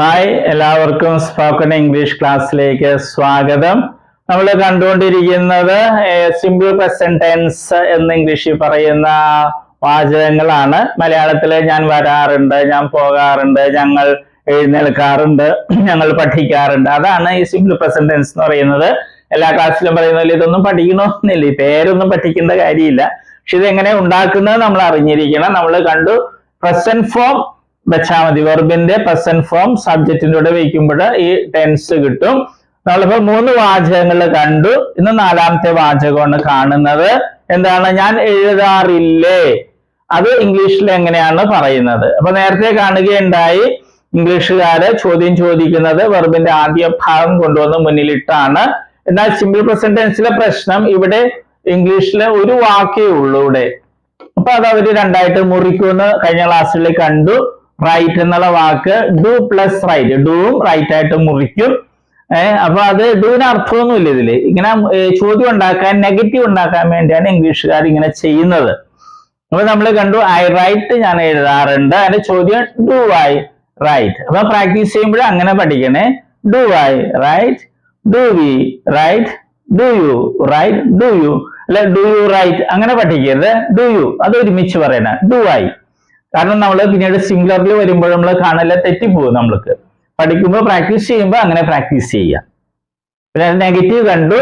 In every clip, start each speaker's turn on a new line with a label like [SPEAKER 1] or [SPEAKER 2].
[SPEAKER 1] Hi എല്ലാവർക്കും spoken English ക്ലാസ്സിലേക്ക് സ്വാഗതം. നമ്മൾ കണ്ടുകൊണ്ടിരിക്കുന്നത് സിമ്പിൾ പ്രസന്റ് ടെൻസ് എന്ന് ഇംഗ്ലീഷിൽ പറയുന്ന വാചകങ്ങളാണ്. മലയാളത്തിൽ ഞാൻ വരാറുണ്ട് ഞാൻ പോകാറുണ്ട് ഞങ്ങൾ എഴുന്നേൽക്കാറുണ്ട് ഞങ്ങൾ പഠിക്കാറുണ്ട്. അതാണ് ഈ സിമ്പിൾ പ്രസന്റ് ടെൻസ് എന്ന് പറയുന്നത്. എല്ലാ ക്ലാസ്സിലും പറയുന്നതിൽ ഇതൊന്നും പഠിക്കണമെന്നില്ല ഈ പേരൊന്നും പഠിക്കേണ്ട കാര്യമില്ല. പക്ഷെ ഇതെങ്ങനെ ഉണ്ടാക്കുന്നത് നമ്മൾ അറിഞ്ഞിരിക്കണം. നമ്മൾ കണ്ടു പ്രസന്റ് ഫോം വെച്ചാൽ മതി വെർബിന്റെ പ്രസന്റ് ഫോം സബ്ജക്റ്റിന്റെ കൂടെ വയ്ക്കുമ്പോൾ ഈ ടെൻസ് കിട്ടും. നമ്മളിപ്പോ മൂന്ന് വാചകങ്ങൾ കണ്ടു. ഇന്ന് നാലാമത്തെ വാചകമാണ് കാണുന്നത്. എന്താണ്? ഞാൻ എഴുതാറില്ലേ? അത് ഇംഗ്ലീഷിൽ എങ്ങനെയാണ് പറയുന്നത്? അപ്പൊ നേരത്തെ കാണുകയുണ്ടായി. ഇംഗ്ലീഷുകാര് ചോദ്യം ചോദിക്കുന്നത് വെർബിന്റെ ആദ്യ ഭാഗം കൊണ്ടുവന്ന് മുന്നിലിട്ടാണ്. എന്നാൽ സിമ്പിൾ പ്രസന്റ് ടെൻസിലെ പ്രശ്നം ഇവിടെ ഇംഗ്ലീഷിലെ ഒരു വാക്കേ ഉള്ളൂ ഇവിടെ. അപ്പൊ അത് അവർ രണ്ടായിട്ട് മുറിക്കുമെന്ന് കഴിഞ്ഞ ക്ലാസ്സിൽ കണ്ടു. റൈറ്റ് എന്നുള്ള വാക്ക് ഡു പ്ലസ് റൈറ്റ് ഡൂവും റൈറ്റ് ആയിട്ട് മുറിക്കും. ഏഹ് അപ്പൊ അത് ഡൂവിന് അർത്ഥമൊന്നുമില്ല ഇതിൽ. ഇങ്ങനെ ചോദ്യം ഉണ്ടാക്കാൻ നെഗറ്റീവ് ഉണ്ടാക്കാൻ വേണ്ടിയാണ് ഇംഗ്ലീഷുകാർ ഇങ്ങനെ ചെയ്യുന്നത്. അപ്പൊ നമ്മൾ കണ്ടു ഐ റൈറ്റ് ഞാൻ എഴുതാറുണ്ട്. അതിന്റെ ചോദ്യം ഡു ഐ റൈറ്റ് അപ്പൊ പ്രാക്ടീസ് ചെയ്യുമ്പോൾ അങ്ങനെ പഠിക്കണേ. Do I write do we write do you write do you അല്ലെ ഡു യു റൈറ്റ് അങ്ങനെ പഠിക്കരുത്. ഡു യു അത് ഒരുമിച്ച് പറയണ. ഡു ഐ കാരണം നമ്മൾ പിന്നീട് സിംഗുലറിൽ വരുമ്പോൾ നമ്മൾ കാണല തെറ്റിപ്പോകും നമ്മൾക്ക്. പഠിക്കുമ്പോൾ പ്രാക്ടീസ് ചെയ്യുമ്പോൾ അങ്ങനെ പ്രാക്ടീസ് ചെയ്യാം. പിന്നെ നെഗറ്റീവ് കണ്ടു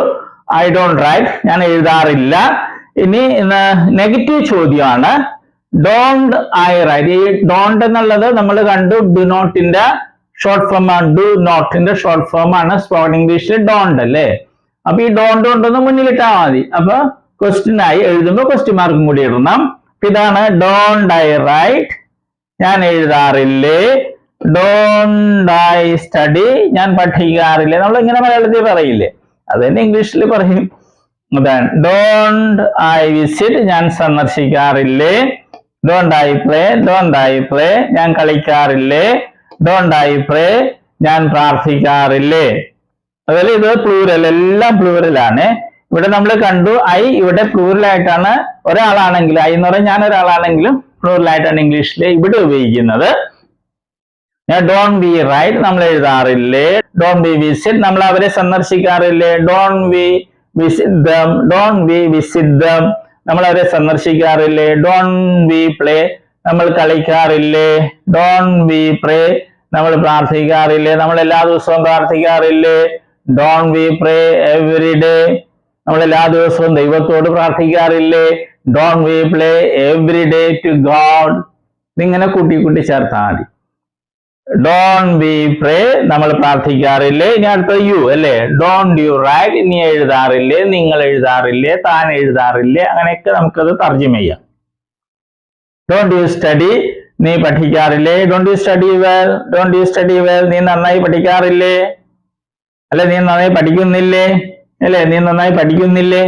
[SPEAKER 1] ഐ ഡോണ്ട് റൈറ്റ് ഞാൻ എഴുതാറില്ല. ഇനി നെഗറ്റീവ് ചോദ്യമാണ്. ഡോണ്ട് ഐ റൈറ്റ് ഈ ഡോണ്ട് എന്നുള്ളത് നമ്മൾ കണ്ടു ഡു നോട്ടിന്റെ ഷോർട്ട് ഫോം ആണ്. ഡു നോട്ടിന്റെ ഷോർട്ട് ഫോം ആണ്. സ്പോക്കൺ ഇംഗ്ലീഷിൽ ഡോണ്ട് അല്ലേ? അപ്പൊ ഈ ഡോണ്ട് ഉണ്ടെന്ന് മുന്നിലിട്ടാൽ മതി. അപ്പൊ ക്വസ്റ്റ്യൻ ആയി എഴുതുമ്പോൾ ക്വസ്റ്റ്യൻ മാർക്കും കൂടി ഇടണം. ഇതാണ് ഡോണ്ട് ഐ റൈറ്റ് ഞാൻ എഴുതാറില്ലേ? ഡോണ്ട് ഐ സ്റ്റഡി ഞാൻ പഠിക്കാറില്ലേ? നമ്മൾ ഇങ്ങനെ മലയാളത്തിൽ പറയില്ലേ? അത് തന്നെ ഇംഗ്ലീഷിൽ പറയും. അതാണ്. ഡോണ്ട് ഐ വിസിറ്റ് ഞാൻ സന്ദർശിക്കാറില്ലേ? Don't I play don't I play ഞാൻ കളിക്കാറില്ലേ? ഡോണ്ട് ഐ പ്രേ ഞാൻ പ്രാർത്ഥിക്കാറില്ലേ? അതുപോലെ ഇത് പ്ലൂരൽ എല്ലാം പ്ലൂരലാണ് ഇവിടെ നമ്മൾ കണ്ടു ഐ ഇവിടെ പ്ലൂറലായിട്ടാണ് ഒരാളാണെങ്കിൽ ഐ എന്ന് പറഞ്ഞാൽ ഞാൻ ഒരാളാണെങ്കിലും പ്ലൂറലായിട്ടാണ് ഇംഗ്ലീഷിൽ ഇവിടെ ഉപയോഗിക്കുന്നത്. ഡോൺ ബി റൈറ്റ് നമ്മൾ എഴുതാറില്ലേ? ഡോൺ ബി വിസിറ്റ് നമ്മൾ അവരെ സന്ദർശിക്കാറില്ലേ? Don't we visit them don't we visit them നമ്മൾ അവരെ സന്ദർശിക്കാറില്ലേ? ഡോൺ വി പ്ലേ നമ്മൾ കളിക്കാറില്ലേ? ഡോൺ വി പ്രേ നമ്മൾ പ്രാർത്ഥിക്കാറില്ലേ? നമ്മൾ എല്ലാ ദിവസവും പ്രാർത്ഥിക്കാറില്ലേ? Don't we pray every day നമ്മൾ എല്ലാ ദിവസവും ദൈവത്തോട് പ്രാർത്ഥിക്കാറില്ലേ? Don't we play every day to God ഇങ്ങനെ കൂട്ടി കൂട്ടി ചേർത്താൽ മതി. ഡോൺ ബി പ്രേ നമ്മൾ പ്രാർത്ഥിക്കാറില്ലേ? ഇനി അടുത്ത യു അല്ലേ? ഡോൺ യു റൈറ്റ് നീ എഴുതാറില്ലേ? നിങ്ങൾ എഴുതാറില്ലേ? താൻ എഴുതാറില്ലേ? അങ്ങനെയൊക്കെ നമുക്കത് തർജമ ചെയ്യാം. ഡോണ്ട് യു സ്റ്റഡി നീ പഠിക്കാറില്ലേ? Don't you study well don't you study well നീ നന്നായി പഠിക്കാറില്ലേ? അല്ലെ നീ നന്നായി പഠിക്കുന്നില്ലേ? അല്ലേ? നീ നന്നായി പഠിക്കുന്നില്ലേ?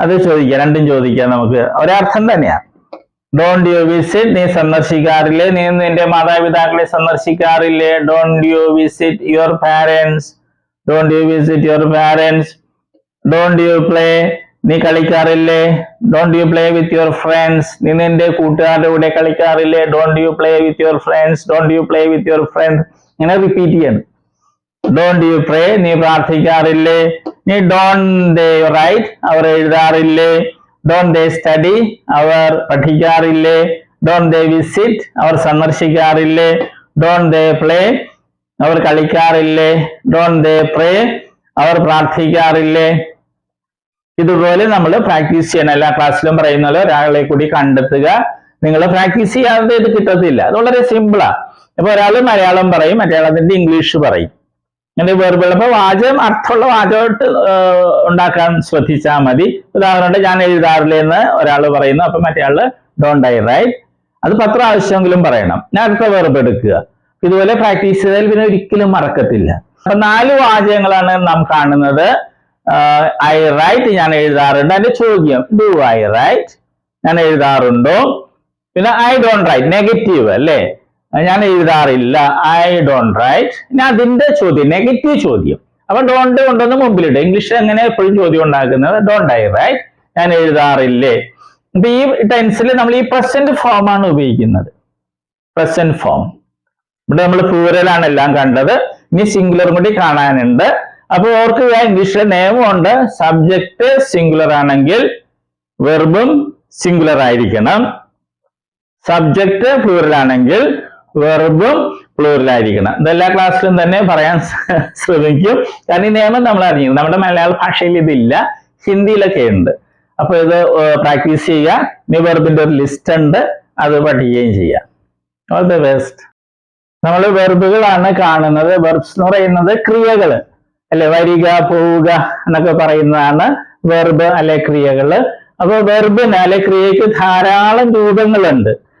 [SPEAKER 1] അത് ചോദിക്കാം രണ്ടും ചോദിക്കാം നമുക്ക്. ഒരർത്ഥം തന്നെയാണ് ഡോണ്ട് യു വിസിറ്റ് നീ സന്ദർശിക്കാറില്ലേ? നീ നിന്റെ മാതാപിതാക്കളെ സന്ദർശിക്കാറില്ലേ? Don't you visit your parents don't you visit your parents don't you play നീ കളിക്കാറില്ലേ? Don't you play with your friends നീ നിന്റെ കൂട്ടുകാരുടെ കൂടെ കളിക്കാറില്ലേ? Don't you play with your friends don't you play with your friend ഇങ്ങനെ repeat ചെയ്യണം. Don't you pray നീ പ്രാർത്ഥിക്കാറില്ലേ? നീ ഡോൺ ദേ റൈറ്റ് അവർ എഴുതാറില്ലേ? ഡോൺ ദേ സ്റ്റഡി അവർ പഠിക്കാറില്ലേ? ഡോൺ ദേ വിസിറ്റ് അവർ സന്ദർശിക്കാറില്ലേ? ഡോൺ ദേ പ്ലേ അവർ കളിക്കാറില്ലേ? ഡോൺ ദേ പ്രേ അവർ പ്രാർത്ഥിക്കാറില്ലേ? ഇതുപോലെ നമ്മൾ പ്രാക്ടീസ് ചെയ്യണം. എല്ലാ ക്ലാസ്സിലും പറയുന്ന പോലെ ഒരാളെ കൂടി കണ്ടെത്തുക. നിങ്ങൾ പ്രാക്ടീസ് ചെയ്യാതെ ഇത് കിട്ടത്തില്ല. അത് വളരെ സിമ്പിളാ ഇപ്പൊ ഒരാൾ മലയാളം പറയും മലയാളത്തിന്റെ ഇംഗ്ലീഷ് പറയും. അങ്ങനെ വേർപെടും അപ്പൊ വാചകം അർത്ഥമുള്ള വാചകമായിട്ട് ഉണ്ടാക്കാൻ ശ്രദ്ധിച്ചാൽ മതി. ഉദാഹരണം ഞാൻ എഴുതാറില്ല എന്ന് ഒരാൾ പറയുന്നു. അപ്പൊ മറ്റേ ആൾ ഡോണ്ട് ഐ റൈറ്റ് അത് പത്ര ആവശ്യമെങ്കിലും പറയണം. ഞാൻ അടുത്ത വെർബ് എടുക്കുക. ഇതുപോലെ പ്രാക്ടീസ് ചെയ്താൽ പിന്നെ ഒരിക്കലും മറക്കത്തില്ല. അപ്പൊ നാല് വാചകങ്ങളാണ് നാം കാണുന്നത്. ഐ റൈറ്റ് ഞാൻ എഴുതാറുണ്ട്. അതിന്റെ ചോദ്യം ഡു ഐ റൈറ്റ് ഞാൻ എഴുതാറുണ്ടോ? പിന്നെ ഐ ഡോണ്ട് റൈറ്റ് നെഗറ്റീവ് അല്ലേ? ഞാൻ എഴുതാറില്ല. ഐ ഡോണ്ട് റൈറ്റ് ഇനി അതിന്റെ ചോദ്യം നെഗറ്റീവ് ചോദ്യം. അപ്പൊ ഡോണ്ട് കൊണ്ടൊന്ന് മുമ്പിലിട്ട് ഇംഗ്ലീഷിൽ എങ്ങനെ എപ്പോഴും ചോദ്യം ഉണ്ടാക്കുന്നത്? ഡോണ്ട് ഐ റൈറ്റ് ഞാൻ എഴുതാറില്ലേ? അപ്പൊ ഈ ടെൻസിൽ നമ്മൾ ഈ പ്രസന്റ് ഫോം ആണ് ഉപയോഗിക്കുന്നത്. പ്രസന്റ് ഫോം ഇവിടെ നമ്മൾ പ്ലൂരലാണ് എല്ലാം കണ്ടത്. ഇനി സിംഗുലറും കൂടി കാണാനുണ്ട്. അപ്പൊ ഓർക്കുക ഇംഗ്ലീഷിലെ നിയമമുണ്ട് സബ്ജക്ട് സിംഗുലർ ആണെങ്കിൽ വെർബും സിംഗുലർ ആയിരിക്കണം. സബ്ജക്ട് പ്ലൂറൽ ആണെങ്കിൽ വെർബും പ്ലൂറൽ ആയിരിക്കണം. ഇതെല്ലാ ക്ലാസ്സിലും തന്നെ പറയാൻ ശ്രമിക്കും. കാരണം ഈ നിയമം നമ്മൾ അറിഞ്ഞു നമ്മുടെ മലയാള ഭാഷയിൽ ഇതില്ല. ഹിന്ദിയിലൊക്കെ ഉണ്ട്. അപ്പൊ ഇത് പ്രാക്ടീസ് ചെയ്യുക. നീ വെർബിന്റെ ഒരു ലിസ്റ്റ് ഉണ്ട്. അത് പഠിക്കുകയും ചെയ്യാം ഓൾ ദ ബെസ്റ്റ് നമ്മൾ വെർബുകളാണ് കാണുന്നത്. വെർബ്സ് എന്ന് പറയുന്നത് ക്രിയകൾ. അല്ലെ വരിക പോവുക എന്നൊക്കെ പറയുന്നതാണ് വെർബ് അല്ലെ ക്രിയകൾ. അപ്പൊ വെർബിന് അല്ലെ ക്രിയക്ക് ധാരാളം രൂപങ്ങളുണ്ട്.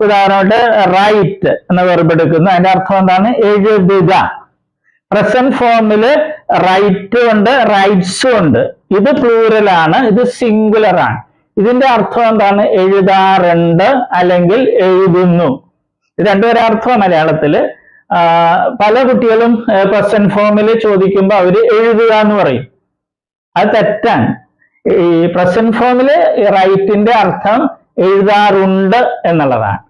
[SPEAKER 1] ഉദാഹരണമായിട്ട് റൈറ്റ് എന്ന വെർബ് അതിന്റെ അർത്ഥം എന്താണ്? എഴുതുക. പ്രസന്റ് ഫോമിൽ റൈറ്റ് ഉണ്ട് റൈറ്റ്സും ഉണ്ട്. ഇത് പ്ലൂറൽ ആണ് ഇത് സിംഗുലർ ആണ്. ഇതിന്റെ അർത്ഥം എന്താണ്? എഴുതാറുണ്ട് അല്ലെങ്കിൽ എഴുതുന്നു. രണ്ടുപേരെ അർത്ഥം മലയാളത്തിൽ ആ, പല കുട്ടികളും പ്രസന്റ് ഫോമിൽ ചോദിക്കുമ്പോൾ അവർ എഴുതുക എന്ന് പറയും. അത് തെറ്റാണ്. ഈ പ്രസന്റ് ഫോമിൽ റൈറ്റിന്റെ അർത്ഥം എഴുതാറുണ്ട് എന്നുള്ളതാണ്.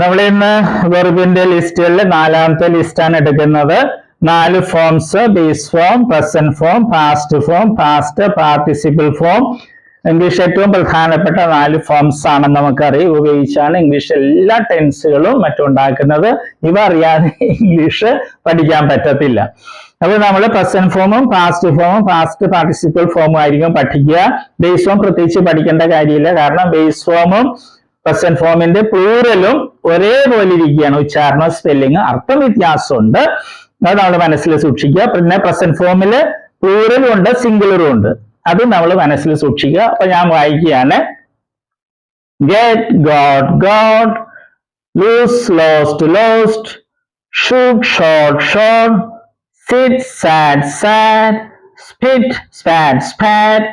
[SPEAKER 1] നമ്മൾ ഇന്ന് വെർബിന്റെ ലിസ്റ്റുകളിൽ നാലാമത്തെ ലിസ്റ്റാണ് എടുക്കുന്നത്. നാല് forms base form present form past form past participle form English ഏറ്റവും പ്രധാനപ്പെട്ട നാല് ഫോംസ് ആണെന്ന് നമുക്കറിയാം. ഉപയോഗിച്ചാണ് ഇംഗ്ലീഷ് എല്ലാ ടെൻസുകളും മറ്റും ഉണ്ടാക്കുന്നത് ഇവ അറിയാതെ ഇംഗ്ലീഷ് പഠിക്കാൻ പറ്റത്തില്ല. അപ്പൊ നമ്മൾ പ്രസന്റ് ഫോമും പാസ്റ്റ് ഫോമും പാസ്റ്റ് പാർട്ടിസിപ്പിൾ ഫോമും ആയിരിക്കും പഠിക്കുക. ബേസ് ഫോം പ്രത്യേകിച്ച് പഠിക്കേണ്ട കാര്യമില്ല. കാരണം ബേസ് ഫോമും പ്രസന്റ് ഫോമിന്റെ പ്ലൂറലും ഒരേപോലെ ഇരിക്കുകയാണ്. ഉച്ചാരണം സ്പെല്ലിംഗ് അർത്ഥം വ്യത്യാസമുണ്ട്. അത് നമ്മൾ മനസ്സിൽ സൂക്ഷിക്കുക. പിന്നെ പ്രസന്റ് ഫോമിൽ പ്ലൂറലും ഉണ്ട് സിംഗുലറും ഉണ്ട്. അത് നമ്മൾ മനസ്സിൽ സൂക്ഷിക്കുക. അപ്പൊ ഞാൻ വായിക്കുകയാണ്. Get got got lose lost lost shoot shot shot sit sat sat spit spat spat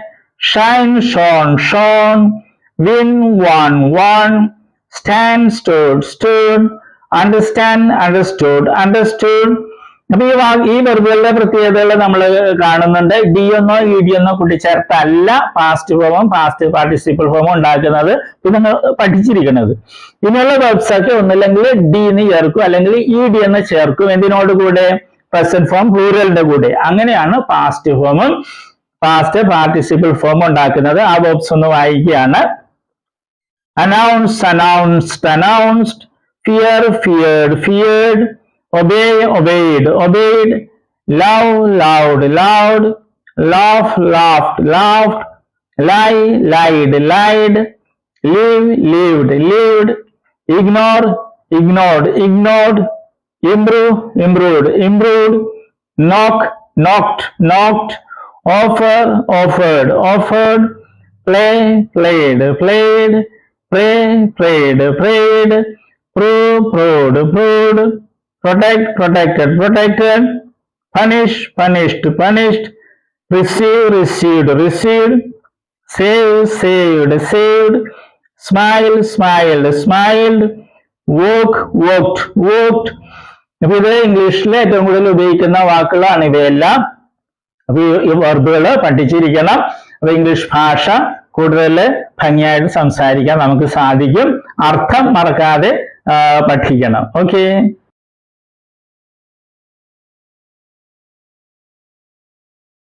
[SPEAKER 1] shine shone shone win one one stand stood stood understand understood understood. അപ്പൊ ഈ വാ ഈ വെറുതെ പ്രത്യേകതകൾ നമ്മൾ കാണുന്നുണ്ട്. ഡി എന്നോ ഇ ഡി എന്നോ കൂട്ടിച്ചേർത്തല്ല പാസ്റ്റ് ഫോമും പാസ്റ്റ് പാർട്ടിസിപ്പിൾ ഫോമും ഉണ്ടാക്കുന്നത്. ഇത് നിങ്ങൾ പഠിച്ചിരിക്കുന്നത്. ഇനിയുള്ള വെബ്സൈറ്റ് ഒന്നില്ലെങ്കിൽ ഡി എന്ന് ചേർക്കും അല്ലെങ്കിൽ ഇ ഡി എന്ന് ചേർക്കും. എന്തിനോട് കൂടെ? പ്രസന്റ് ഫോം പ്ലൂറലിന്റെ കൂടെ. അങ്ങനെയാണ് പാസ്റ്റ് ഫോമും പാസ്റ്റ് പാർട്ടിസിപ്പിൾ ഫോമും ഉണ്ടാക്കുന്നത്. ആ verbs ഒന്ന് വായിക്കുകയാണ്. Announced, announced, announced, fear, feared, feared, obey, obeyed, obeyed, love, loved, loved, laugh, laughed, laughed, lie, lied, lied, live, lived, lived, ignore, ignored, ignored, improve, improved, improved, knock, knocked, knocked, offer, offered, offered, play, played, played, pray, prayed, prayed, prove, proved, proved, protect, protected, protected, punish, punished, punished, receive, received, received, save, saved, saved, smile, smiled, smiled, walk, walked, walked. അപ്പൊ ഇത് ഇംഗ്ലീഷിൽ ഏറ്റവും കൂടുതൽ ഉപയോഗിക്കുന്ന വാക്കുകളാണ് ഇവയെല്ലാം അപ്പൊ ഈ വെർബുകൾ പഠിച്ചിരിക്കണം അപ്പൊ ഇംഗ്ലീഷ് ഭാഷ കൂടുതൽ ഭംഗിയായിട്ട് സംസാരിക്കാൻ നമുക്ക് സാധിക്കും. അർത്ഥം മറക്കാതെ പഠിക്കണം. ഓക്കെ